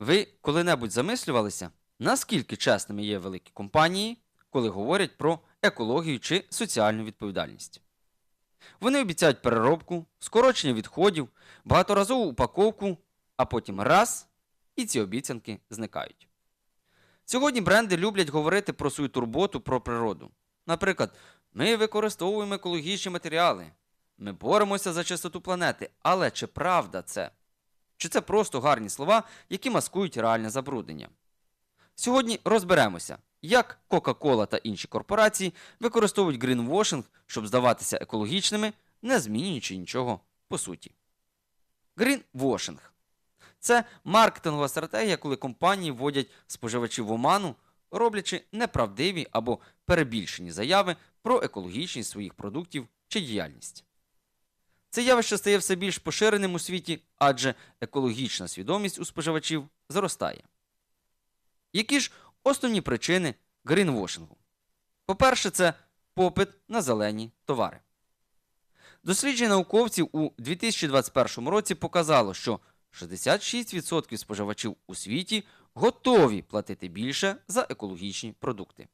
Ви коли-небудь замислювалися, наскільки чесними є великі компанії, коли говорять про екологію чи соціальну відповідальність? Вони обіцяють переробку, скорочення відходів, багаторазову упаковку, а потім раз і ці обіцянки зникають. Сьогодні бренди люблять говорити про свою турботу про природу. Наприклад, ми використовуємо екологічні матеріали, ми боремося за чистоту планети. Але чи правда це? Чи це просто гарні слова, які маскують реальне забруднення? Сьогодні розберемося, як Coca-Cola та інші корпорації використовують грінвошинг, щоб здаватися екологічними, не змінюючи нічого по суті. Грінвошинг це маркетингова стратегія, коли компанії вводять споживачів в оману, роблячи неправдиві або перебільшені заяви про екологічність своїх продуктів чи діяльність. Це явище стає все більш поширеним у світі, адже екологічна свідомість у споживачів зростає. Які ж основні причини грінвошингу? По-перше, це попит на зелені товари. Дослідження науковців у 2021 році показало, що 66% споживачів у світі готові платити більше за екологічні продукти.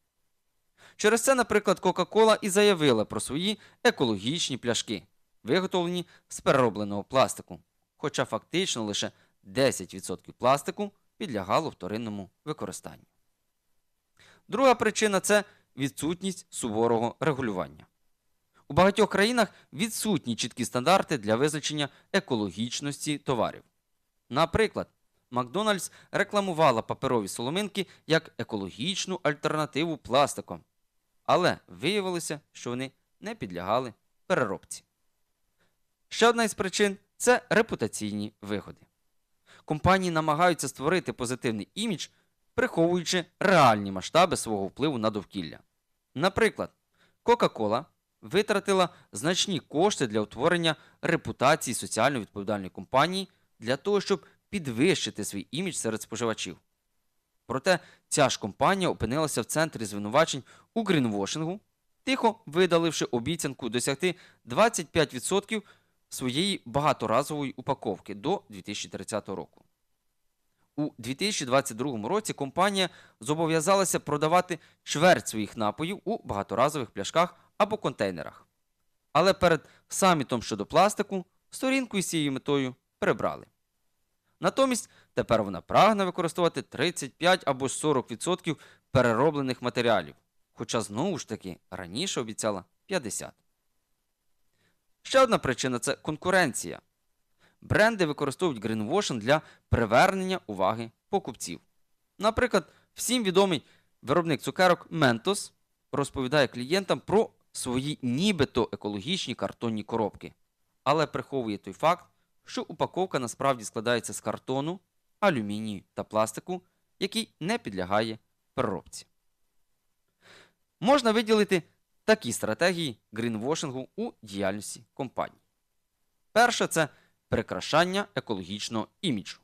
Через це, наприклад, Coca-Cola і заявила про свої екологічні пляшки, виготовлені з переробленого пластику, хоча фактично лише 10% пластику підлягало вторинному використанню. Друга причина це відсутність суворого регулювання. У багатьох країнах відсутні чіткі стандарти для визначення екологічності товарів. Наприклад, Макдональдс рекламувала паперові соломинки як екологічну альтернативу пластиком, але виявилося, що вони не підлягали переробці. Ще одна із причин це репутаційні вигоди. Компанії намагаються створити позитивний імідж, приховуючи реальні масштаби свого впливу на довкілля. Наприклад, Coca-Cola витратила значні кошти для утворення репутації соціально відповідальної компанії для того, щоб підвищити свій імідж серед споживачів. Проте ця ж компанія опинилася в центрі звинувачень у грінвошингу, тихо видаливши обіцянку досягти 25% своєї багаторазової упаковки до 2030 року. У 2022 році компанія зобов'язалася продавати чверть своїх напоїв у багаторазових пляшках або контейнерах. Але перед самітом щодо пластику сторінку із цією метою прибрали. Натомість тепер вона прагне використовувати 35 або 40% перероблених матеріалів, хоча знову ж таки раніше обіцяла 50%. Ще одна причина це конкуренція. Бренди використовують грінвошинг для привернення уваги покупців. Наприклад, всім відомий виробник цукерок Mentos розповідає клієнтам про свої нібито екологічні картонні коробки, але приховує той факт, що упаковка насправді складається з картону, алюмінію та пластику, який не підлягає переробці. Можна виділити такі стратегії грінвошингу у діяльності компаній. Перше це прикрашання екологічного іміджу.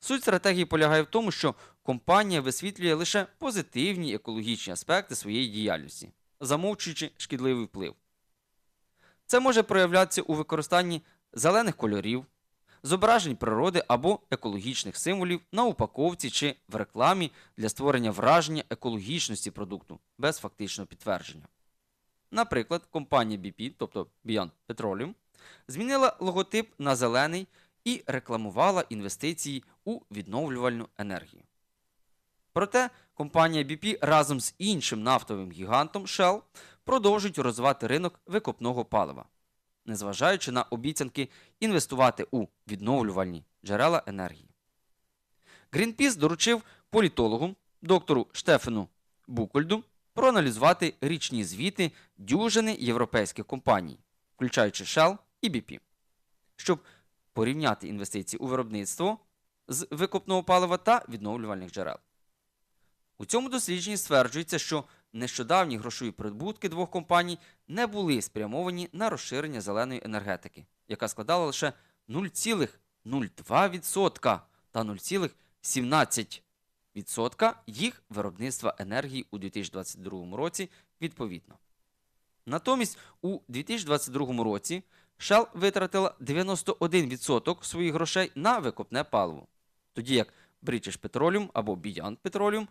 Суть стратегії полягає в тому, що компанія висвітлює лише позитивні екологічні аспекти своєї діяльності, замовчуючи шкідливий вплив. Це може проявлятися у використанні зелених кольорів, зображень природи або екологічних символів на упаковці чи в рекламі для створення враження екологічності продукту без фактичного підтвердження. Наприклад, компанія BP, тобто Beyond Petroleum, змінила логотип на зелений і рекламувала інвестиції у відновлювальну енергію. Проте компанія BP разом з іншим нафтовим гігантом Shell продовжують розвивати ринок викопного палива, незважаючи на обіцянки інвестувати у відновлювальні джерела енергії. Greenpeace доручив політологу доктору Штефену Букольду проаналізувати річні звіти дюжини європейських компаній, включаючи Shell і BP, щоб порівняти інвестиції у виробництво з викопного палива та відновлювальних джерел. У цьому дослідженні стверджується, що нещодавні грошові прибутки двох компаній не були спрямовані на розширення зеленої енергетики, яка складала лише 0,02% та 0,17% їх виробництва енергії у 2022 році відповідно. Натомість у 2022 році Shell витратила 91% своїх грошей на викопне паливо, тоді як British Petroleum або Beyond Petroleum,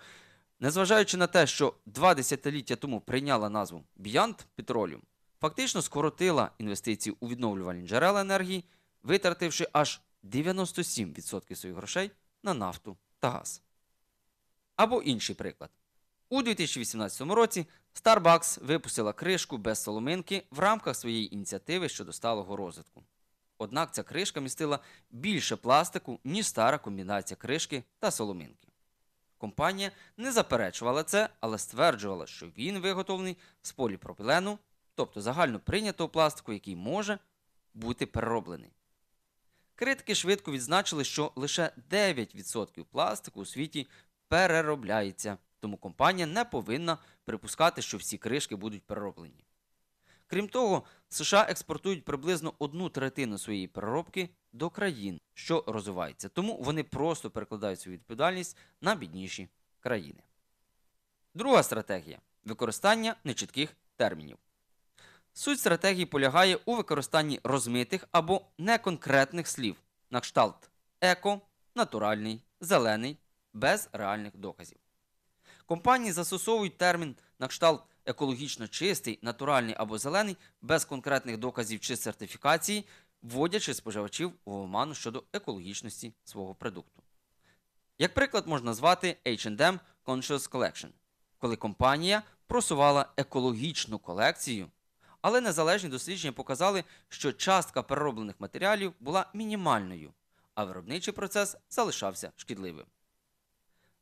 незважаючи на те, що два десятиліття тому прийняла назву Beyond Petroleum, фактично скоротила інвестиції у відновлювальні джерела енергії, витративши аж 97% своїх грошей на нафту та газ. Або інший приклад. У 2018 році Starbucks випустила кришку без соломинки в рамках своєї ініціативи щодо сталого розвитку. Однак ця кришка містила більше пластику, ніж стара комбінація кришки та соломинки. Компанія не заперечувала це, але стверджувала, що він виготовлений з поліпропілену, тобто загально прийнятого пластику, який може бути перероблений. Критики швидко відзначили, що лише 9% пластику у світі переробляється, тому компанія не повинна припускати, що всі кришки будуть перероблені. Крім того, США експортують приблизно одну третину своєї переробки до країн, що розвиваються, тому вони просто перекладають свою відповідальність на бідніші країни. Друга стратегія використання нечітких термінів. Суть стратегії полягає у використанні розмитих або неконкретних слів на кшталт еко, натуральний, зелений, без реальних доказів. Компанії застосовують термін на кшталт екологічно чистий, натуральний або зелений без конкретних доказів чи сертифікації, вводячи споживачів в оману щодо екологічності свого продукту. Як приклад можна назвати H&M Conscious Collection, коли компанія просувала екологічну колекцію, але незалежні дослідження показали, що частка перероблених матеріалів була мінімальною, а виробничий процес залишався шкідливим.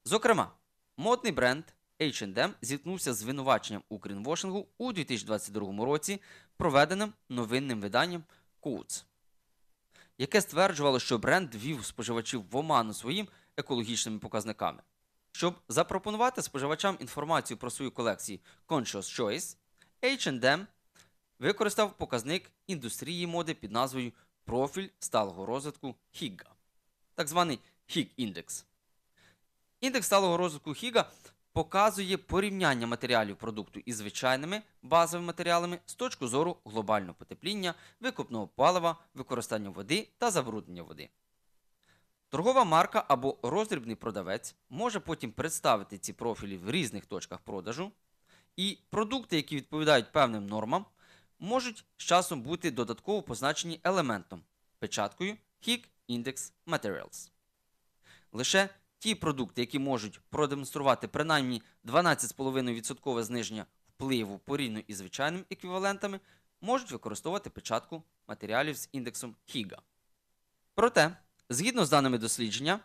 Зокрема, модний бренд H&M зіткнувся з звинуваченням у грінвошингу у 2022 році, проведеним новинним виданням Coates, яке стверджувало, що бренд ввів споживачів в оману своїм екологічними показниками. Щоб запропонувати споживачам інформацію про свою колекцію Conscious Choice, H&M використав показник індустрії моди під назвою Профіль сталого розвитку Хігга, так званий Хіг-індекс. Індекс сталого розвитку Хіга показує порівняння матеріалів продукту із звичайними базовими матеріалами з точки зору глобального потепління, викопного палива, використання води та забруднення води. Торгова марка або роздрібний продавець може потім представити ці профілі в різних точках продажу, і продукти, які відповідають певним нормам, можуть з часом бути додатково позначені елементом печаткою HIG Index Materials. Лише ті продукти, які можуть продемонструвати принаймні 12,5% зниження впливу порівняно із звичайними еквівалентами, можуть використовувати печатку матеріалів з індексом HIGA. Проте, згідно з даними дослідження,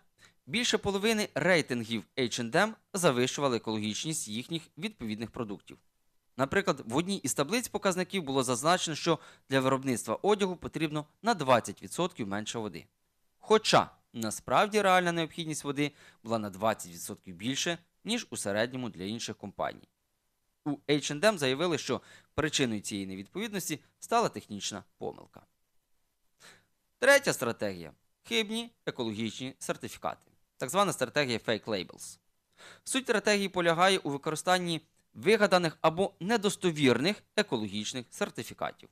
більше половини рейтингів H&M завищували екологічність їхніх відповідних продуктів. Наприклад, в одній із таблиць показників було зазначено, що для виробництва одягу потрібно на 20% менше води. Хоча насправді реальна необхідність води була на 20% більше, ніж у середньому для інших компаній. У H&M заявили, що причиною цієї невідповідності стала технічна помилка. Третя стратегія хибні екологічні сертифікати, так звана стратегія Fake Labels. Суть стратегії полягає у використанні вигаданих або недостовірних екологічних сертифікатів.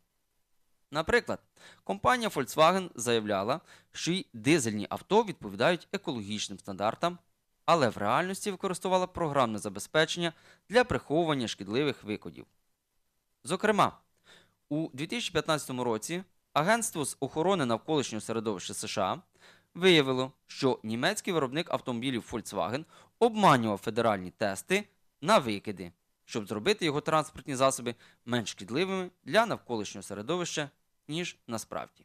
Наприклад, компанія Volkswagen заявляла, що її дизельні авто відповідають екологічним стандартам, але в реальності використовувала програмне забезпечення для приховування шкідливих викидів. Зокрема, у 2015 році Агентство з охорони навколишнього середовища США виявило, що німецький виробник автомобілів Volkswagen обманював федеральні тести на викиди, щоб зробити його транспортні засоби менш шкідливими для навколишнього середовища, ніж насправді.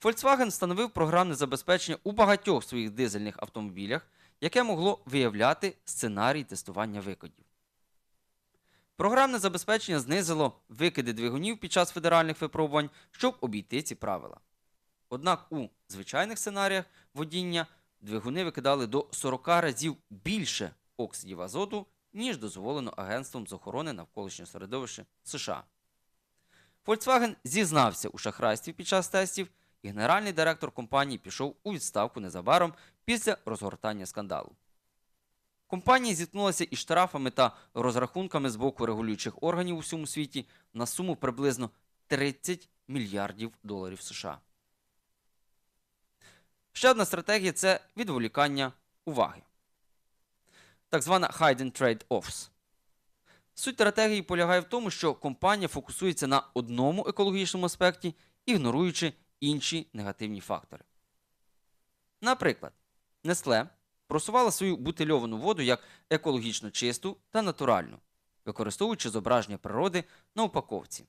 Volkswagen встановив програмне забезпечення у багатьох своїх дизельних автомобілях, яке могло виявляти сценарій тестування викидів. Програмне забезпечення знизило викиди двигунів під час федеральних випробувань, щоб обійти ці правила. Однак у звичайних сценаріях водіння двигуни викидали до 40 разів більше оксидів азоту, ніж дозволено Агентством з охорони навколишнього середовища США. Volkswagen зізнався у шахрайстві під час тестів, і генеральний директор компанії пішов у відставку незабаром після розгортання скандалу. Компанія зіткнулася із штрафами та розрахунками з боку регулюючих органів у всьому світі на суму приблизно 30 мільярдів доларів США. Ще одна стратегія це відволікання уваги. Так звана hidden trade-offs. Суть стратегії полягає в тому, що компанія фокусується на одному екологічному аспекті, ігноруючи інші негативні фактори. Наприклад, Nestle просувала свою бутильовану воду як екологічно чисту та натуральну, використовуючи зображення природи на упаковці.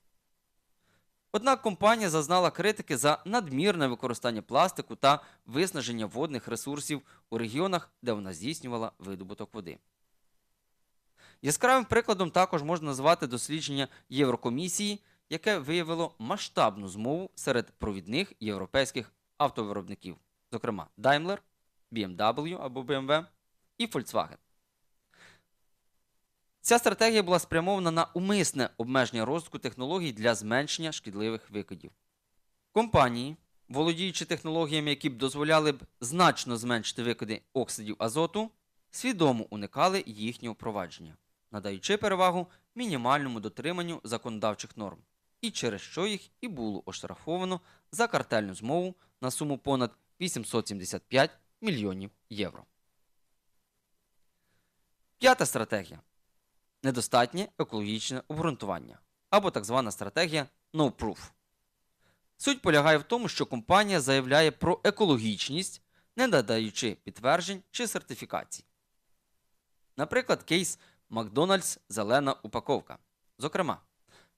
Однак компанія зазнала критики за надмірне використання пластику та виснаження водних ресурсів у регіонах, де вона здійснювала видобуток води. Яскравим прикладом також можна назвати дослідження Єврокомісії, яке виявило масштабну змову серед провідних європейських автовиробників, зокрема Daimler, BMW або BMW і Volkswagen. Ця стратегія була спрямована на умисне обмеження розвитку технологій для зменшення шкідливих викидів. Компанії, володіючи технологіями, які б дозволяли б значно зменшити викиди оксидів азоту, свідомо уникали їхнього впровадження, надаючи перевагу мінімальному дотриманню законодавчих норм, і через що їх і було оштрафовано за картельну змову на суму понад 875 мільйонів євро. П'ята стратегія недостатнє екологічне обґрунтування або так звана стратегія No Proof. Суть полягає в тому, що компанія заявляє про екологічність, не надаючи підтверджень чи сертифікацій. Наприклад, кейс Макдональдс зелена упаковка. Зокрема,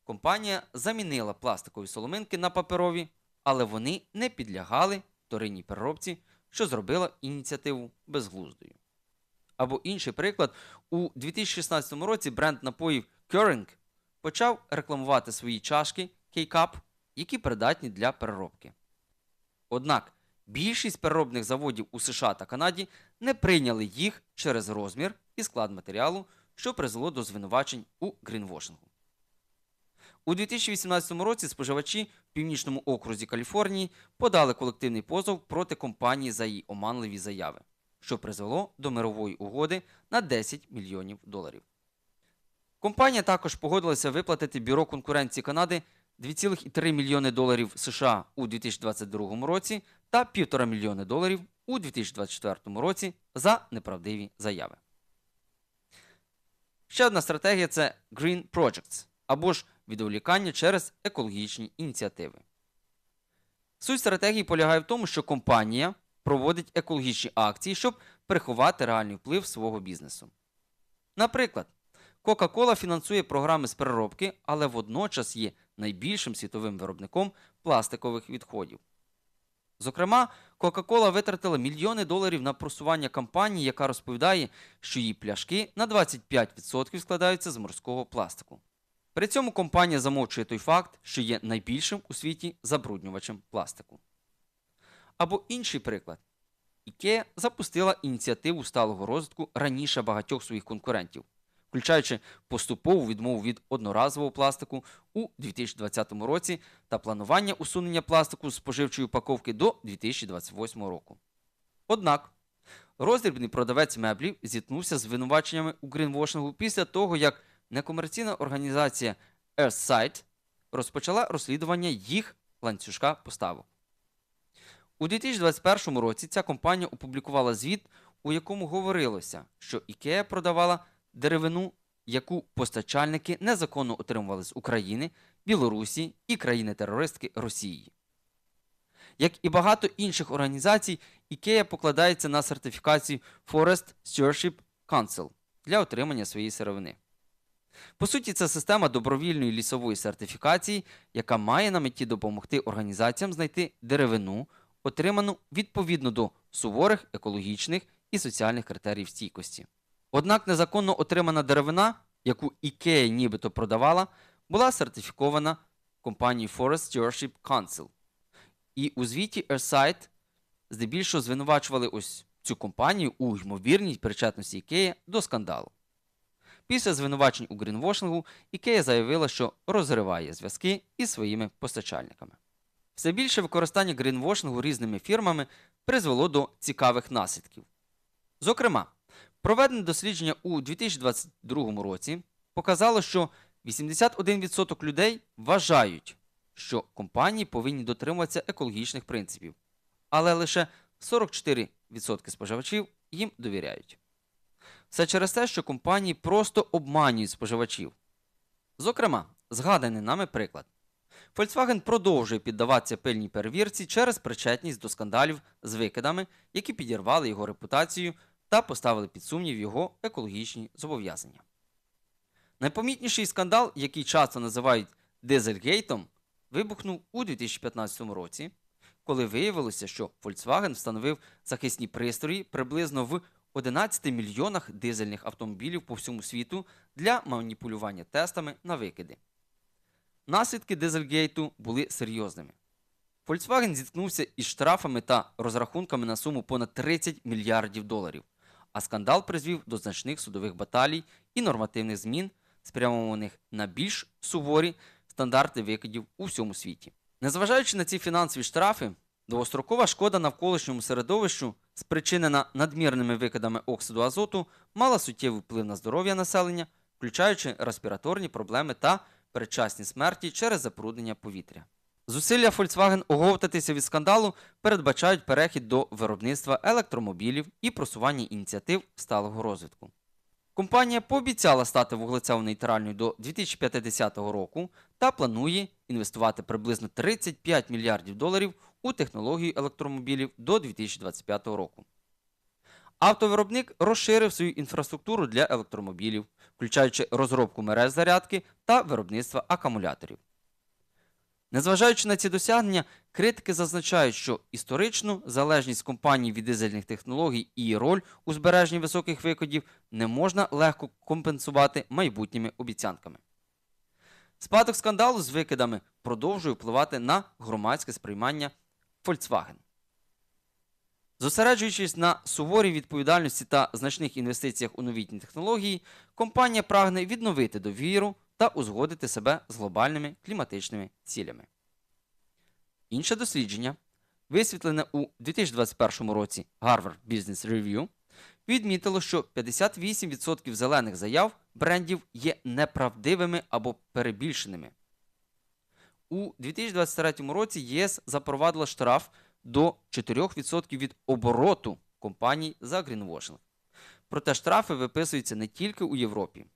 компанія замінила пластикові соломинки на паперові, але вони не підлягали вторинній переробці, що зробила ініціативу безглуздою. Або інший приклад, у 2016 році бренд напоїв Keurig почав рекламувати свої чашки K-Cup, які придатні для переробки. Однак більшість переробних заводів у США та Канаді не прийняли їх через розмір і склад матеріалу, що призвело до звинувачень у грінвошингу. У 2018 році споживачі в північному окрузі Каліфорнії подали колективний позов проти компанії за її оманливі заяви, що призвело до мирової угоди на 10 мільйонів доларів. Компанія також погодилася виплатити Бюро конкуренції Канади 2,3 мільйони доларів США у 2022 році та 1,5 мільйони доларів у 2024 році за неправдиві заяви. Ще одна стратегія це Green Projects або ж відволікання через екологічні ініціативи. Суть стратегії полягає в тому, що компанія проводить екологічні акції, щоб приховати реальний вплив свого бізнесу. Наприклад, Coca-Cola фінансує програми з переробки, але водночас є найбільшим світовим виробником пластикових відходів. Зокрема, Coca-Cola витратила мільйони доларів на просування кампанії, яка розповідає, що її пляшки на 25% складаються з морського пластику. При цьому компанія замовчує той факт, що є найбільшим у світі забруднювачем пластику. Або інший приклад. IKEA запустила ініціативу сталого розвитку раніше багатьох своїх конкурентів, включаючи поступову відмову від одноразового пластику у 2020 році та планування усунення пластику з споживчої упаковки до 2028 року. Однак роздрібний продавець меблів зіткнувся з звинуваченнями у грінвошингу після того, як некомерційна організація Earthsight розпочала розслідування їх ланцюжка поставок. У 2021 році ця компанія опублікувала звіт, у якому говорилося, що IKEA продавала деревину, яку постачальники незаконно отримували з України, Білорусі і країни-терористки Росії. Як і багато інших організацій, IKEA покладається на сертифікацію Forest Stewardship Council для отримання своєї сировини. По суті, це система добровільної лісової сертифікації, яка має на меті допомогти організаціям знайти деревину, отриману відповідно до суворих екологічних і соціальних критеріїв стійкості. Однак незаконно отримана деревина, яку IKEA нібито продавала, була сертифікована компанією Forest Stewardship Council. І у звіті Earthsight здебільшого звинувачували ось цю компанію у ймовірній причетності IKEA до скандалу. Після звинувачень у грінвошингу IKEA заявила, що розриває зв'язки із своїми постачальниками. Все більше використання грінвошингу різними фірмами призвело до цікавих наслідків. Зокрема, проведене дослідження у 2022 році показало, що 81% людей вважають, що компанії повинні дотримуватися екологічних принципів, але лише 44% споживачів їм довіряють. Все через те, що компанії просто обманюють споживачів. Зокрема, згаданий нами приклад. Volkswagen продовжує піддаватися пильній перевірці через причетність до скандалів з викидами, які підірвали його репутацію та поставили під сумнів його екологічні зобов'язання. Найпомітніший скандал, який часто називають Дизельгейтом, вибухнув у 2015 році, коли виявилося, що Volkswagen встановив захисні пристрої приблизно в 11 мільйонах дизельних автомобілів по всьому світу для маніпулювання тестами на викиди. Наслідки Дизельгейту були серйозними. Volkswagen зіткнувся із штрафами та розрахунками на суму понад 30 мільярдів доларів, а скандал призвів до значних судових баталій і нормативних змін, спрямованих на більш суворі стандарти викидів у всьому світі. Незважаючи на ці фінансові штрафи, довгострокова шкода навколишньому середовищу, спричинена надмірними викидами оксиду азоту, мала суттєвий вплив на здоров'я населення, включаючи респіраторні проблеми та передчасні смерті через забруднення повітря. Зусилля Volkswagen оговтатися від скандалу передбачають перехід до виробництва електромобілів і просування ініціатив сталого розвитку. Компанія пообіцяла стати вуглецево-нейтральною до 2050 року та планує інвестувати приблизно 35 мільярдів доларів у технологію електромобілів до 2025 року. Автовиробник розширив свою інфраструктуру для електромобілів, включаючи розробку мереж зарядки та виробництва акумуляторів. Незважаючи на ці досягнення, критики зазначають, що історичну залежність компаній від дизельних технологій і роль у збереженні високих викидів не можна легко компенсувати майбутніми обіцянками. Спадок скандалу з викидами продовжує впливати на громадське сприймання Volkswagen. Зосереджуючись на суворій відповідальності та значних інвестиціях у новітні технології, компанія прагне відновити довіру та узгодити себе з глобальними кліматичними цілями. Інше дослідження, висвітлене у 2021 році Harvard Business Review, відмітило, що 58% зелених заяв брендів є неправдивими або перебільшеними. У 2023 році ЄС запровадила штраф до 4% від обороту компаній за грінвошинг. Проте штрафи виписуються не тільки у Європі.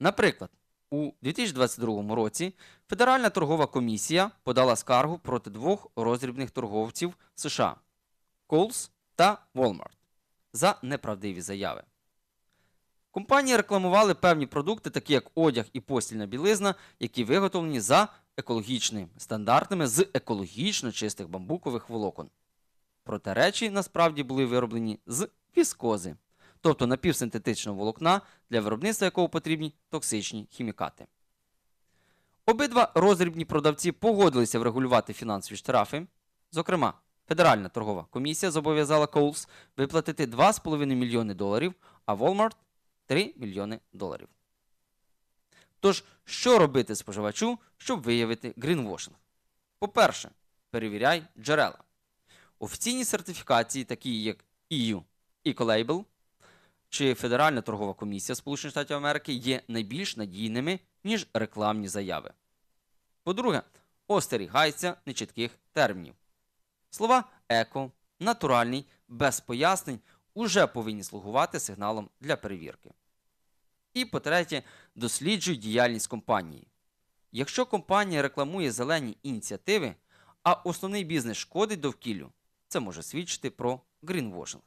Наприклад, у 2022 році Федеральна торгова комісія подала скаргу проти двох роздрібних торговців США Kohl's та Walmart за неправдиві заяви. Компанії рекламували певні продукти, такі як одяг і постільна білизна, які виготовлені за екологічними стандартами з екологічно чистих бамбукових волокон. Проте речі насправді були вироблені з віскози, тобто напівсинтетичного волокна, для виробництва якого потрібні токсичні хімікати. Обидва роздрібні продавці погодилися врегулювати фінансові штрафи. Зокрема, Федеральна торгова комісія зобов'язала Kohl's виплатити 2,5 мільйони доларів, а Walmart 3 мільйони доларів. Тож, що робити споживачу, щоб виявити грінвошинг? По-перше, перевіряй джерела. Офіційні сертифікації, такі як EU Ecolabel чи Федеральна торгова комісія Сполучених Штатів Америки, є найбільш надійними, ніж рекламні заяви. По-друге, остерігайся нечітких термінів. Слова еко, натуральний, без пояснень уже повинні слугувати сигналом для перевірки. І по-третє, досліджуй діяльність компанії. Якщо компанія рекламує зелені ініціативи, а основний бізнес шкодить довкіллю, це може свідчити про грінвошинг.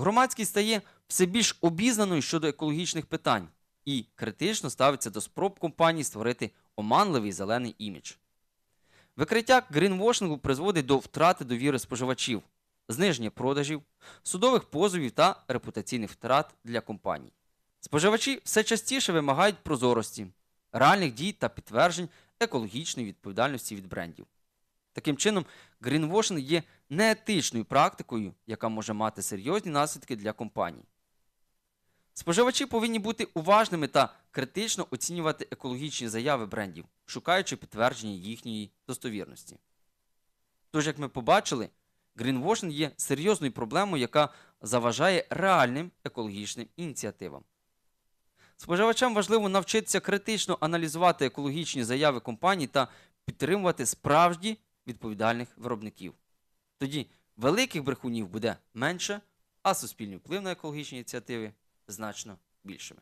Громадськість стає все більш обізнаною щодо екологічних питань і критично ставиться до спроб компаній створити оманливий зелений імідж. Викриття грінвошингу призводить до втрати довіри споживачів, зниження продажів, судових позовів та репутаційних втрат для компаній. Споживачі все частіше вимагають прозорості, реальних дій та підтверджень екологічної відповідальності від брендів. Таким чином, грінвошинг є неетичною практикою, яка може мати серйозні наслідки для компаній. Споживачі повинні бути уважними та критично оцінювати екологічні заяви брендів, шукаючи підтвердження їхньої достовірності. Тож, як ми побачили, грінвошинг є серйозною проблемою, яка заважає реальним екологічним ініціативам. Споживачам важливо навчитися критично аналізувати екологічні заяви компаній та підтримувати справді відповідальних виробників. Тоді великих брехунів буде менше, а суспільний вплив на екологічні ініціативи значно більшими.